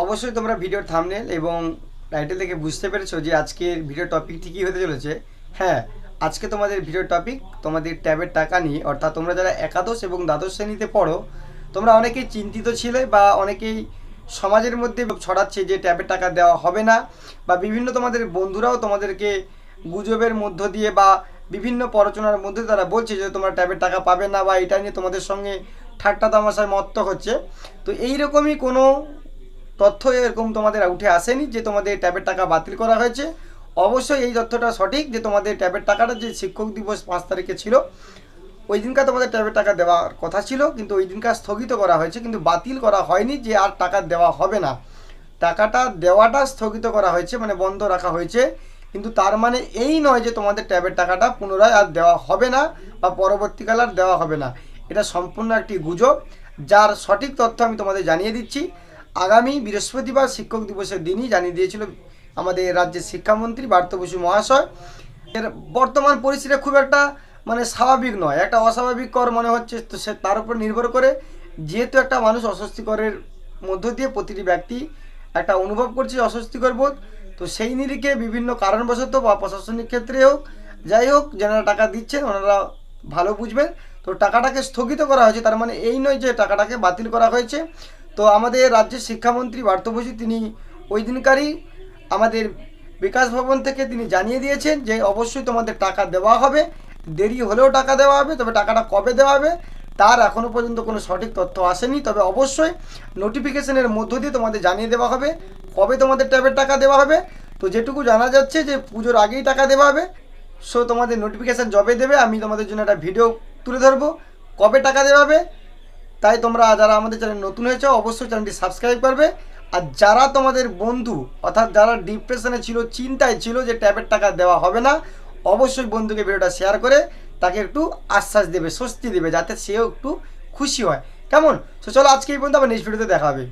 অবশ্যই তোমরা ভিডিওর থামনেল এবং টাইটেল থেকে বুঝতে পেরেছ যে আজকের ভিডিও টপিকটি কী হতে চলেছে। হ্যাঁ আজকে তোমাদের ভিডিও টপিক তোমাদের ট্যাবের টাকা নিয়ে, অর্থাৎ তোমরা যারা একাদশ এবং দ্বাদশ শ্রেণীতে পড়ো, তোমরা অনেকেই চিন্তিত ছিলে বা অনেকেই সমাজের মধ্যে ছড়াচ্ছে যে ট্যাবের টাকা দেওয়া হবে না বা বিভিন্ন তোমাদের বন্ধুরাও তোমাদেরকে গুজবের মধ্য দিয়ে বা বিভিন্ন পরচনার মধ্যে তারা বলছে যে তোমরা ট্যাবের টাকা পাবে না বা এটা নিয়ে তোমাদের সঙ্গে ঠাট্টা তামাশায় মত্ত হচ্ছে। তো এইরকমই কোনো তথ্য এরকম তোমাদের উঠে আসেনি যে তোমাদের ট্যাবের টাকা বাতিল করা হয়েছে। অবশ্যই এই তথ্যটা সঠিক যে তোমাদের ট্যাবের টাকাটা যে শিক্ষক দিবস পাঁচ তারিখে ছিল, ওই দিনকার তোমাদের ট্যাবের টাকা দেওয়ার কথা ছিল, কিন্তু ওই দিনকার স্থগিত করা হয়েছে, কিন্তু বাতিল করা হয়নি যে আর টাকা দেওয়া হবে না। টাকাটা দেওয়াটা স্থগিত করা হয়েছে মানে বন্ধ রাখা হয়েছে, কিন্তু তার মানে এই নয় যে তোমাদের ট্যাবের টাকাটা পুনরায় আর দেওয়া হবে না বা পরবর্তীকালে আর দেওয়া হবে না। এটা সম্পূর্ণ একটি গুজব, যার সঠিক তথ্য আমি তোমাদের জানিয়ে দিচ্ছি। আগামী বৃহস্পতিবার শিক্ষক দিবসের দিনই জানিয়ে দিয়েছিল আমাদের রাজ্যের শিক্ষামন্ত্রী পার্থ বসু মহাশয়। এর বর্তমান পরিস্থিতি খুব একটা মানে স্বাভাবিক নয়, একটা অস্বাভাবিক কর মনে হচ্ছে, তো সে তার উপর নির্ভর করে যেহেতু একটা মানুষ অস্বস্তিকরের মধ্য দিয়ে প্রতিটি ব্যক্তি একটা অনুভব করছে অস্বস্তিকর বোধ, তো সেই নিরিখে বিভিন্ন কারণবশত বা প্রশাসনিক ক্ষেত্রে হোক, যাই হোক যারা টাকা দিচ্ছেন ওনারা ভালো বুঝবেন। তো টাকাটাকে স্থগিত করা হয়েছে, তার মানে এই নয় যে টাকাটাকে বাতিল করা হয়েছে। তো আমাদের রাজ্যের শিক্ষামন্ত্রী বসু তিনি ওই দিনকারই আমাদের বিকাশ ভবন থেকে তিনি জানিয়ে দিয়েছেন যে অবশ্যই তোমাদের টাকা দেওয়া হবে। দেরি হলেও টাকা দেওয়া হবে, তবে টাকাটা কবে দেওয়া হবে তার এখনও পর্যন্ত কোনো সঠিক তথ্য আসেনি। তবে অবশ্যই নোটিফিকেশনের মধ্য দিয়ে তোমাদের জানিয়ে দেওয়া হবে কবে তোমাদের ট্যাবের টাকা দেওয়া হবে। তো যেটুকু জানা যাচ্ছে যে পুজোর আগেই টাকা দেওয়া হবে। সো তোমাদের নোটিফিকেশান জবে দেবে, আমি তোমাদের জন্য একটা ভিডিও তুলে ধরবো। কবে টাকা দেওয়া হবে? তাই তোমরা যারা আমাদের চ্যানেল নতুন হয়েছে, অবশ্যই চ্যানেলটি সাবস্ক্রাইব করবে। আর যারা তোমাদের বন্ধু, অর্থাৎ যারা ডিপ্রেশনে ছিল, চিন্তায় ছিল যে ট্যাবের টাকা দেওয়া হবে না, অবশ্যই বন্ধুকে ভিডিওটা শেয়ার করে তাকে একটু আশ্বাস দেবে, স্বস্তি দেবে, যাতে সেও একটু খুশি হয়। কেমন? সো চলো আজকে এই পর্যন্ত আবার নেক্সট ভিডিওতে দেখা হবে।